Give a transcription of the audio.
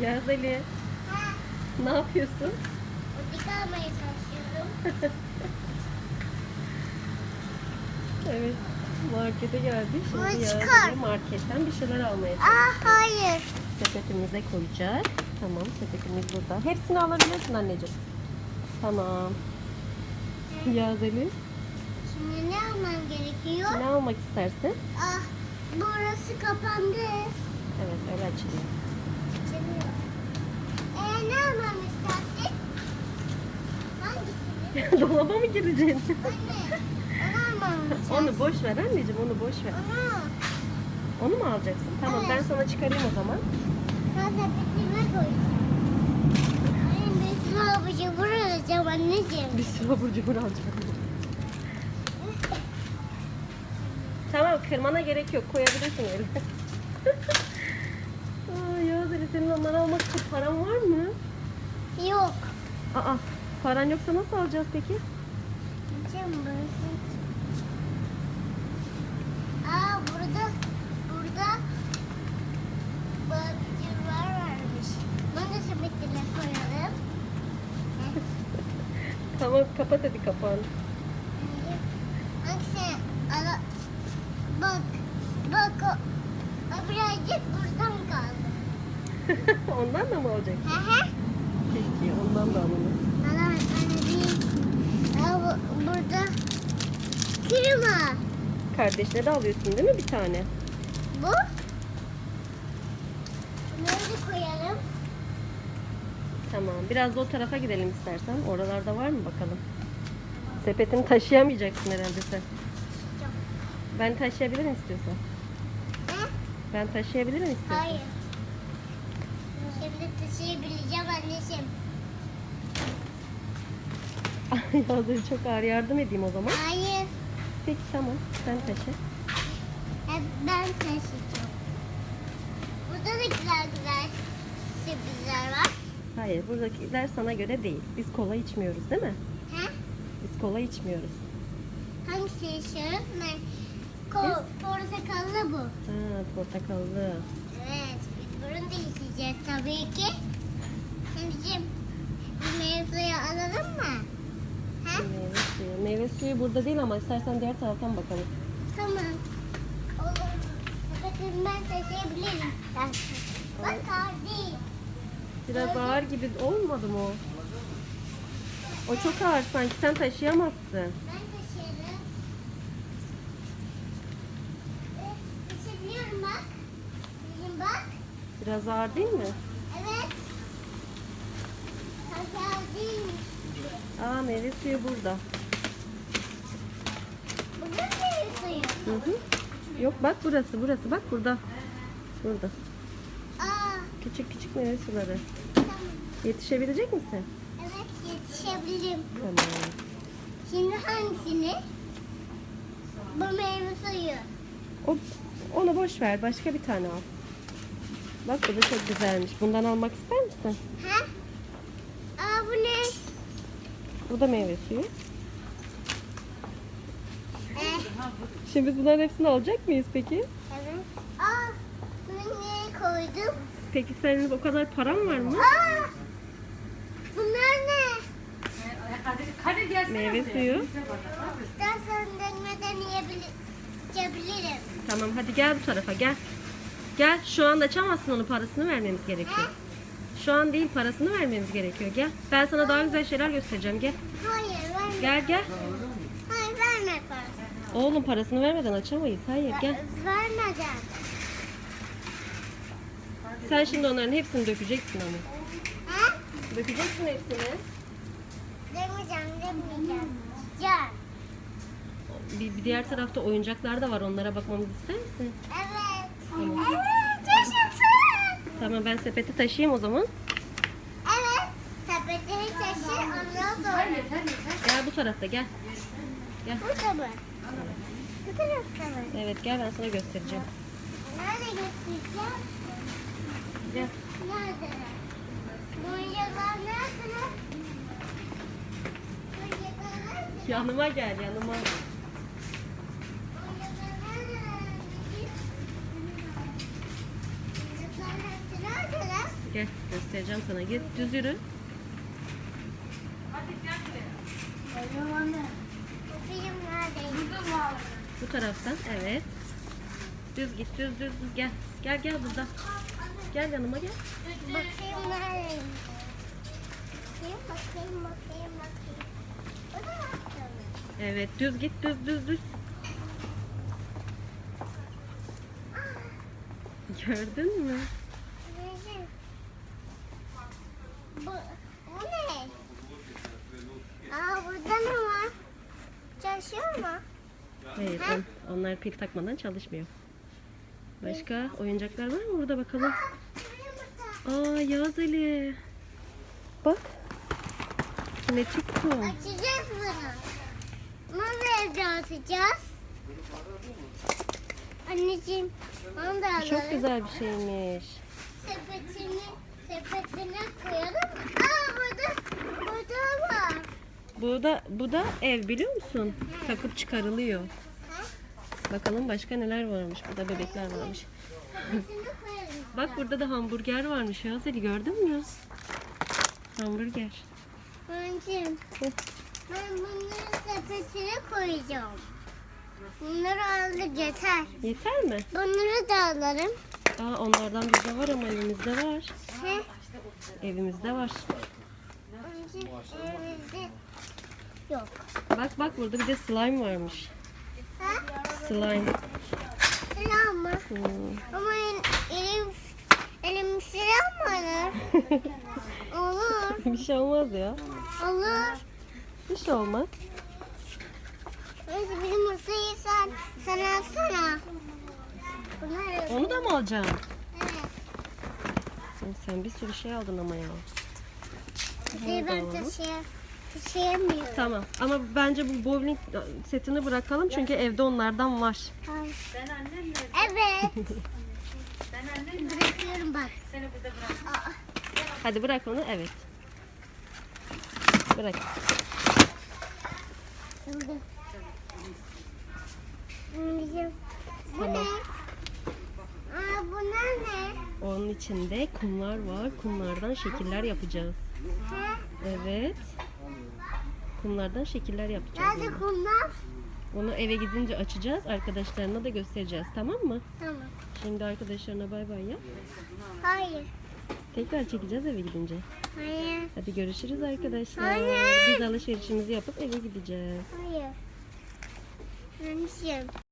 Yaz Ali. Ha, Ne yapıyorsun? butik almaya çalışıyorum. Evet. Markete geldik. Ay, Şimdi Yaz. Ali marketten bir şeyler almaya Aa hayır. Sepetimize koyacak. Tamam sepetimiz burada. Hepsini alabilirsin anneciğim. Tamam. Yaz Ali. Şimdi ne almam gerekiyor? Ne almak istersin? Ah burası kapandı. Evet öyle. Açılıyor. Ee, ne almam istersin? Hangisini? Dolaba mı gireceksin? Anne. Onu boş ver anneciğim onu boş ver. Onu. Onu mu alacaksın? Tamam ben Evet. sana çıkarayım o zaman. Ben sepetime koyacağım. Bir sürü abur cubur alacağım anneciğim. Bir sürü abur cubur alacağım. tamam kırmana gerek yok. Koyabilirsin öyle. Aa, Yağız senin onları almak için paran var mı? Yok. Aa paran yoksa nasıl alacağız peki? Anneciğim burası. Aa burada. Burada. Bakıcılar varmış. Bunu da sepetine koyalım. Tamam kapat hadi kapağını. Hangisi? Ala. Bak. Bak o. o birazcık buradan kaldı. ondan da mı? Hı hı. Peki ondan da alalım. Ana anne. Aa, bu, burada. Kırma. Kardeşine de alıyorsun değil mi bir tane? Bu. Nerede koyalım? Tamam. Biraz da o tarafa gidelim istersen. Oralarda var mı bakalım. Sepetini taşıyamayacaksın herhalde sen. Ben taşıyabilirim istiyorsan. Ben taşıyabilirim istiyorsan. Hayır. Şimdi taşıyabileceğim anneciğim. Yazları çok ağır yardım edeyim o zaman. Hayır. Peki tamam. Sen taşı. Hep ben taşıyacağım. Burada da güzel güzel sürprizler var. Hayır buradakiler sana göre değil. Biz kola içmiyoruz değil mi? He? Biz kola içmiyoruz. Hangisi yaşıyoruz? Ben Ko portakallı bu. Ha portakallı. Evet. Bunu da içeceğiz tabii ki. Anneciğim bir meyve suyu alalım mı? He? Meyve suyu. Meyve suyu burada değil ama istersen diğer taraftan bakalım. Tamam. Olur. Sepetimi ben taşıyabilirim. Bak ağır değil. Biraz ağır gibi olmadı mı o? O çok ağır sanki. Sen taşıyamazsın. Ben taşırım. Evet, taşıyabiliyorum bak. Bizim bak. Biraz ağır değil mi? Evet. Ağır değilmiş. Aa meyve suyu burada. Bugün meyve suyu. Hı hı. Yok bak burası burası bak burada. Burada. Aa, Küçük küçük meyve suları. tamam. Yetişebilecek misin? Evet yetişebilirim. Tamam. Şimdi hangisini? Bu meyve suyu. O, onu boş ver. Başka bir tane al. Bak bu da çok güzelmiş. Bundan almak ister misin? Ha? Aa bu ne? Bu da meyve suyu. Eh, Şimdi biz bunların hepsini alacak mıyız peki? evet. Aa bunu niye koydum? Peki senin o kadar paran var mı? Aa bunlar ne? Hadi gelsene Meyve buraya. suyu. İstersen dönmeden. Yiyebilirim. Tamam hadi gel bu tarafa gel. Gel şu anda açamazsın onu parasını vermemiz gerekiyor. Şu an değil parasını vermemiz gerekiyor. Gel. Ben sana daha güzel şeyler göstereceğim. Gel. Hayır verme. Gel gel. Hayır verme parası. Oğlum parasını vermeden açamayız. Hayır gel. Vermeden. Sen şimdi onların hepsini dökeceksin ama. Ha? Dökeceksin hepsini. Demeyeceğim demeyeceğim. Can. Bir, bir diğer tarafta oyuncaklar da var. Onlara bakmamızı ister misin? Evet. Tamam. Evet Tamam ben sepeti taşıyayım o zaman. Evet. Sepetini taşı ondan sonra. Gel bu tarafta gel. Gel. Burada mı? Bu tarafta mı? Evet gel ben sana göstereceğim. Nerede göstereceğim? Gel. Nerede? Bu? Bu oyuncaklar nerede? Yanıma gel yanıma. Oyuncaklar nerede? Oyuncaklar nerede? Nerede? Gel göstereceğim sana. Git düz yürü. Hadi gel buraya. Anne. Bu taraftan. Evet. Düz git düz düz düz gel. Gel gel burada. Gel yanıma gel. Bakayım neredeyim? Bakayım bakayım bakayım bakayım. O da yaptı Evet düz git düz düz düz. Gördün mü? Anneciğim. Bu, bu ne? Aa burada ne var? Çalışıyor mu? Hayır on- onlar pil takmadan çalışmıyor. Başka oyuncaklar var mı burada bakalım? Aa Yağız Ali. Bak. Ne çıktı? Açacağız bunu. Nasıl evde atacağız? Anneciğim, onu da alalım. Çok güzel bir şeymiş. Sepetini, sepetine koyalım. Aa burada, burada var. Bu da bu da ev biliyor musun? Takıp çıkarılıyor. Ha? Bakalım başka neler varmış. Burada bebekler varmış. Bak burada da hamburger varmış Ali gördün mü? Hamburger. Anneciğim, ben bunları sepetine koyacağım. Bunları aldık yeter. Yeter mi? Bunları da alalım. Aa onlardan bizde var ama evimizde var. He? Evimizde var. Evimizde yok. Bak bak burada bir de slime varmış. Ha? Slime. Silah mı? Hmm. Ama el, elim, elim mı olur? Olur. bir şey olmaz ya. Olur. Bir şey olmaz. Neyse bizim masayı sen, sen alsana. Bunlar Onu da mı alacaksın? Evet. Sen bir sürü şey aldın ama ya. Bir ben alalım. taşıya, taşıyamıyorum. Tamam ama bence bu bowling setini bırakalım çünkü evde onlardan var. Ay. Ben annemle. Evet. Ben annemle. Bırakıyorum bak. Seni burada bırak. Aa, Hadi bırak onu evet. Bırak. şimdi. Anneciğim, Bu ne? Aa, bunlar ne? Onun içinde kumlar var. Kumlardan şekiller yapacağız. Ha? Evet. Kumlardan şekiller yapacağız. Nerede kumlar? Onu eve gidince açacağız. Arkadaşlarına da göstereceğiz. Tamam mı? Tamam. Şimdi arkadaşlarına bay bay ya. Hayır. Tekrar çekeceğiz eve gidince. Hayır. Hadi görüşürüz arkadaşlar. Anne. Biz alışverişimizi yapıp eve gideceğiz. Hayır. Anneciğim.